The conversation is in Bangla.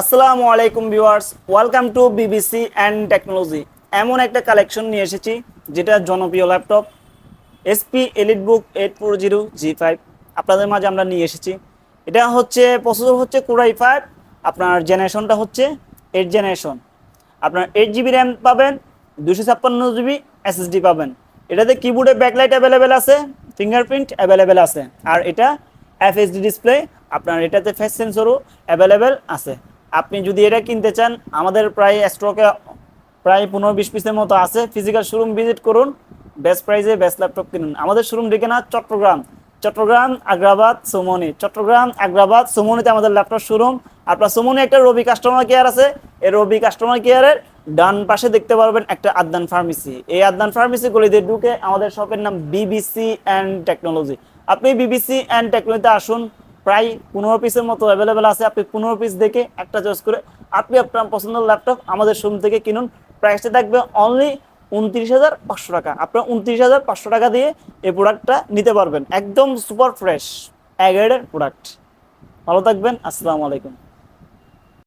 আসসালামু আলাইকুম viewers, welcome to BBC and technology এমন একটা কালেকশন নিয়ে এসেছি, যেটা জনপ্রিয় laptop HP EliteBook eight four zero G five আপনাদের মাঝে আমরা নিয়ে এসেছি। এটা হচ্ছে প্রসেসর হচ্ছে কোরাই ফাইভ আপনার জেনারেশনটা হচ্ছে এইট জেনারেশন আপনার এইট জিবি র্যাম পাবেন দুশো ছাপ্পান্ন জিবি এসএসডি পাবেন। এটাতে কিবোর্ডে ব্যাকলাইট অ্যাভেলেবেল আছে ফিঙ্গারপ্রিন্ট অ্যাভেলেবেল আছে। আর এটা এফএসডি ডিসপ্লে আপনার এটাতে ফেস সেন্সরও অ্যাভেলেবেল আছে। আপনি যদি এটা কিনতে চান, আমাদের প্রায় স্টকে প্রায় পনেরো বিশ পিসের মতো আছে। ফিজিক্যাল শোরুম ভিজিট করুন বেস্ট প্রাইসে বেস্ট ল্যাপটপ কিনুন। আমাদের শোরুম ডেকে না, চট্টগ্রাম। চট্টগ্রাম, আগ্রাবাদ, সোমনি। চট্টগ্রাম, আগ্রাবাদ, সোমনিতে আমাদের ল্যাপটপ শোরুম আপনার সোমনি একটা রবি কাস্টমার কেয়ার আছে। এই রবি কাস্টমার কেয়ারের ডান পাশে দেখতে পারবেন একটা আদনান ফার্মেসি এই আদনান ফার্মেসি গলিতে ঢুকে আমাদের শপের নাম বিবিসি অ্যান্ড টেকনোলজি আপনি বিবিসি অ্যান্ড টেকনোলজিতে আসুন প্রায় পনেরো পিসের মতো অ্যাভেলেবেল আছে। আপনি পনেরো পিস দেখে একটা চয়েস করে আপনি আপনার পছন্দের ল্যাপটপ আমাদের শোরুম থেকে কিনুন। প্রাইসটা থাকবে অনলি উনত্রিশ হাজার পাঁচশো টাকা। আপনার উনত্রিশ হাজার পাঁচশো টাকা দিয়ে এই প্রোডাক্টটা নিতে পারবেন। একদম সুপার ফ্রেশ অ্যাগ্রেডের প্রোডাক্ট ভালো থাকবেন, আসসালামু আলাইকুম।